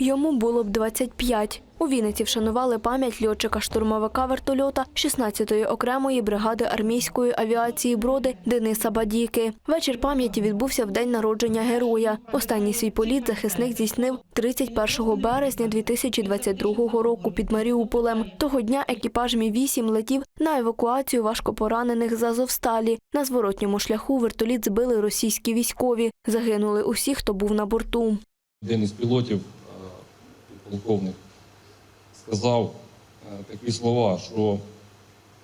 йому було б 25. У Вінниці вшанували пам'ять льотчика-штурмовика вертольота 16-ї окремої бригади армійської авіації Броди Дениса Бадіки. Вечір пам'яті відбувся в день народження героя. Останній свій політ захисник здійснив 31 березня 2022 року під Маріуполем. Того дня екіпаж Мі-8 летів на евакуацію важкопоранених з Азовсталі. На зворотньому шляху вертоліт збили російські військові. Загинули усі, хто був на борту. Один із пілотів, полковник, сказав е, такі слова, що е,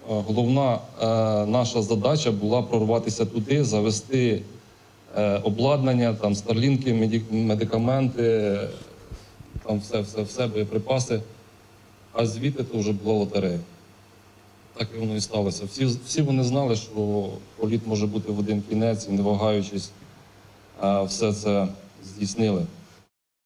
головна е, наша задача була прорватися туди, завести обладнання, там старлінки, медикаменти, там все, все, все, боєприпаси. А звідти то вже була лотерея. Так і воно і сталося. Всі, всі вони знали, що політ може бути в один кінець, і не вагаючись, все це здійснили.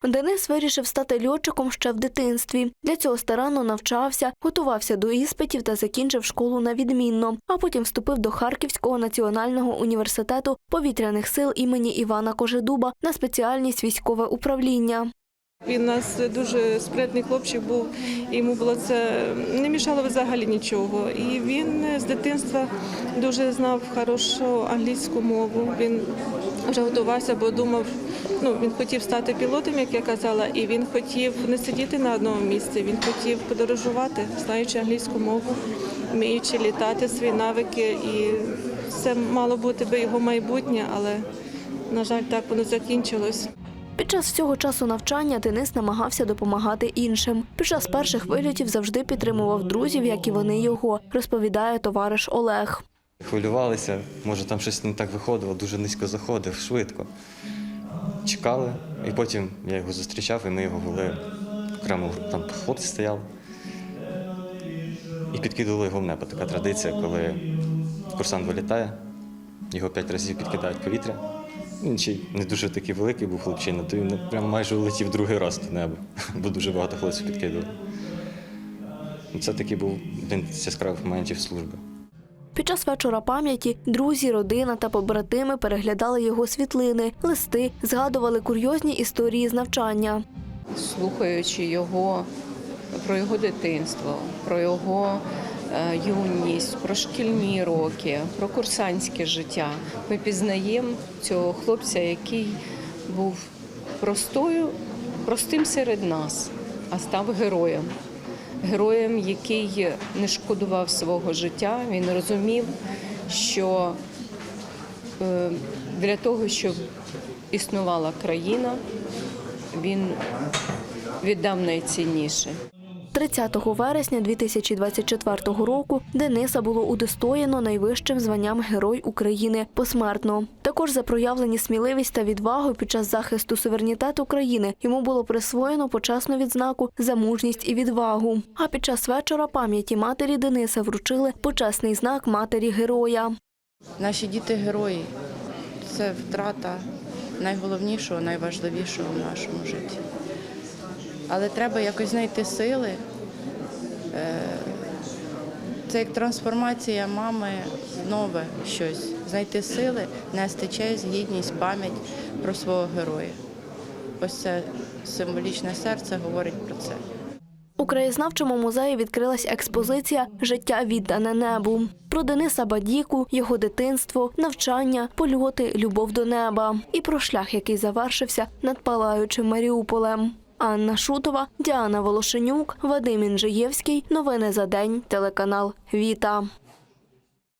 Денис вирішив стати льотчиком ще в дитинстві. Для цього старанно навчався, готувався до іспитів та закінчив школу на відмінно. А потім вступив до Харківського національного університету повітряних сил імені Івана Кожедуба на спеціальність військове управління. Він у нас дуже спритний хлопчик був, йому було це не мішало взагалі нічого. І він з дитинства дуже знав хорошу англійську мову. Він вже готувався, бо думав, ну він хотів стати пілотом, як я казала, і він хотів не сидіти на одному місці. Він хотів подорожувати, знаючи англійську мову, вміючи літати свої навики. І це мало бути би його майбутнє, але на жаль, так воно закінчилось. Під час всього часу навчання Денис намагався допомагати іншим. Під час перших вильотів завжди підтримував друзів, як і вони його, розповідає товариш Олег. Хвилювалися, може там щось не так виходило, дуже низько заходив, швидко. Чекали, і потім я його зустрічав, і ми його вели окремо там хлопці стояли. І підкидували його в небо. Така традиція, коли курсант вилітає, його п'ять разів підкидають в повітря. Він ще не дуже такий великий був хлопчина, то він прям майже улетів другий раз до неба, бо дуже багато хлопців підкидували. Це такий був один з яскравих моментів служби. Під час вечора пам'яті друзі, родина та побратими переглядали його світлини, листи, згадували курйозні історії з навчання. слухаючи його про його дитинство, про його е, юність, про шкільні роки, про курсантське життя, ми пізнаємо цього хлопця, який був простою, простим серед нас, а став героєм. Героєм, який не шкодував свого життя, він розумів, що е, для того, щоб існувала країна, він віддав найцінніше. 30 вересня 2024 року Дениса було удостоєно найвищим званням Герой України посмертно. Також за проявлені сміливість та відвагу під час захисту суверенітету країни йому було присвоєно почесну відзнаку за мужність і відвагу. А під час вечора пам'яті матері Дениса вручили почесний знак матері героя. Наші діти герої це втрата найголовнішого, найважливішого в нашому житті. Але треба якось знайти сили. Е, Це як трансформація мами в нове щось. Знайти сили, нести честь, гідність, пам'ять про свого героя. Ось це символічне серце говорить про це. У краєзнавчому музеї відкрилась експозиція Життя віддане небу про Дениса Бадіку, його дитинство, навчання, польоти, любов до неба і про шлях, який завершився над палаючим Маріуполем. Анна Шутова, Діана Волошенюк, Вадим Інжиєвський. Новини за день. Телеканал Віта.